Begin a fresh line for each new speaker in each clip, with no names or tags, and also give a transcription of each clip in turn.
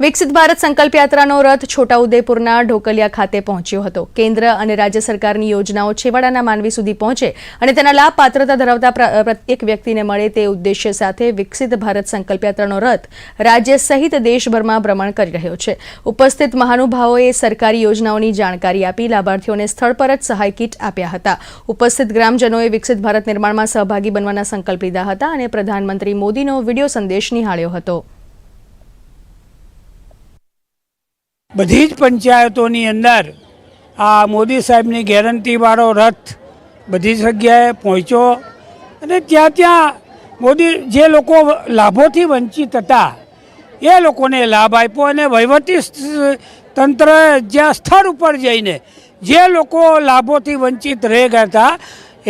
વિકસિત ભારત સંકલ્પ યાત્રાનો રથ છોટાઉદેપુરના ઢોકલિયા ખાતે પહોંચ્યો હતો. કેન્દ્ર અને રાજ્ય સરકારની યોજનાઓ છેવાડાના માનવી સુધી પહોંચે અને તેના લાભ પાત્રતા ધરાવતા પ્ર- પ્રત્યેક વ્યક્તિને મળે તે ઉદ્દેશ્ય સાથે વિકસિત ભારત સંકલ્પ યાત્રાનો રથ રાજ્ય સહિત દેશભરમાં ભ્રમણ કરી રહ્યો છે. ઉપસ્થિત મહાનુભાવોએ સરકારી યોજનાઓની જાણકારી આપી લાભાર્થીઓને સ્થળ પર જ સહાય કીટ આપ્યા હતા. ઉપસ્થિત ગ્રામજનોએ વિકસિત ભારત નિર્માણમાં સહભાગી બનવાના સંકલ્પ લીધા હતા અને પ્રધાનમંત્રી મોદીનો વીડિયો સંદેશ નિહાળ્યો હતો.
બધી જ પંચાયતોની અંદર આ મોદી સાહેબની ગેરંટીવાળો રથ બધી જગ્યાએ પહોંચ્યો. અને ત્યાં ત્યાં મોદી જે લોકો લાભોથી વંચિત હતા, એ લોકોને લાભ આપ્યો અને વહીવટી તંત્ર જ્યાં સ્થળ ઉપર જઈને જે લોકો લાભોથી વંચિત રહી ગયા હતા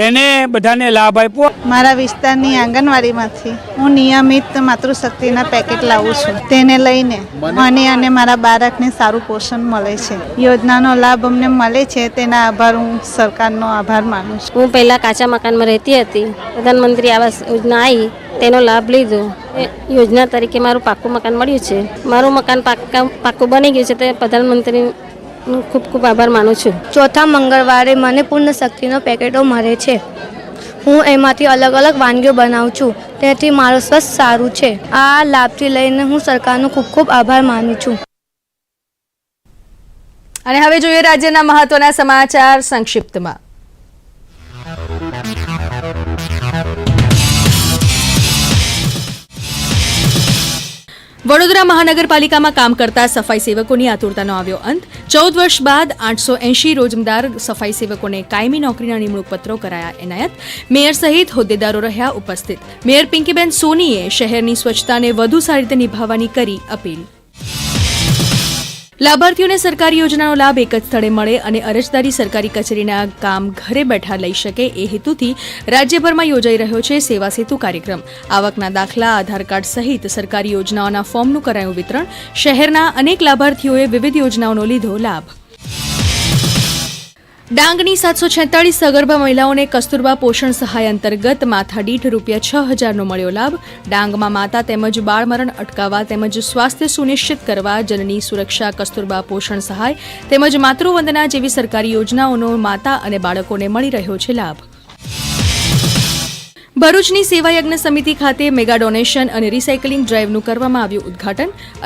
એને બધાને લાભ આપ્યો.
મારા વિસ્તારની આંગણવાડીમાંથી હું નિયમિત માતૃશક્તિના પેકેટ લાવું છું. તેને લઈને મને અને મારા બાળકને સારું પોષણ મળે છે. યોજનાનો લાભ અમને મળે છે તેના આભાર હું સરકારનો આભાર માનું છું.
હું પહેલાં કાચા મકાનમાં રહેતી હતી. પ્રધાનમંત્રી આવાસ યોજના આવી તેનો લાભ લીધો. એ યોજના તરીકે મારું પાક્કું મકાન મળ્યું છે. મારું મકાન પાક્કા પાક્કું બની ગયું છે તે પ્રધાનમંત્રીનું ખૂબ ખૂબ આભાર માનું છું.
ચોથા મંગળવારે મને પૂર્ણ શક્તિનો પેકેટો મળે છે. હું એમાંથી અલગ અલગ વાનગીઓ બનાવું છું. તેથી મારું સ્વસ્થ સારું છે. આ લાભથી લઈને હું સરકારનો ખૂબ ખૂબ આભાર માનું છું.
અને હવે જોઈએ રાજ્યના મહત્વના સમાચાર સંક્ષિપ્તમાં. વડોદરા મહાનગરપાલિકામાં કામ કરતા સફાઈ સેવકોની આતુરતાનો આવ્યો અંત. ચૌદ વર્ષ બાદ આઠસો એંશી રોજમદાર સફાઈ સેવકોને કાયમી નોકરીના નિમણૂક પત્રો કરાયા એનાયત. મેયર સહિત હોદ્દેદારો રહ્યા ઉપસ્થિત. મેયર પિંકીબેન સોનીએ શહેરની સ્વચ્છતાને વધુ સારી રીતે નિભાવવાની કરી અપીલ. લાભાર્થીઓને સરકારી યોજનાનો લાભ એક જ સ્થળે મળે અને અરજદારી સરકારી કચેરીના કામ ઘરે બેઠા લઈ શકે એ હેતુથી રાજ્યભરમાં યોજાઈ રહ્યો છે સેવા સેતુ કાર્યક્રમ. આવકના દાખલા, આધાર કાર્ડ સહિત સરકારી યોજનાઓના ફોર્મનું કરાયું વિતરણ. શહેરના અનેક લાભાર્થીઓએ વિવિધ યોજનાઓનો લીધો લાભ. ડાંગની સાતસો છેતાળીસ સગર્ભા મહિલાઓને કસ્તુરબા પોષણ સહાય અંતર્ગત માથાદીઠ રૂપિયા છ હજારનો મળ્યો લાભ. ડાંગમાં માતા તેમજ બાળમરણ અટકાવવા તેમજ સ્વાસ્થ્ય સુનિશ્ચિત કરવા જનની સુરક્ષા કસ્તુરબા પોષણ સહાય તેમજ માતૃવંદના જેવી સરકારી યોજનાઓનો માતા અને બાળકોને મળી રહ્યો છે લાભ. ભરૂચની સેવાયજ્ઞ સમિતિ ખાતે મેગા ડોનેશન અને રિસાયકલિંગ ડ્રાઈવનું કરવામાં આવ્યું ઉદ્ઘાટન.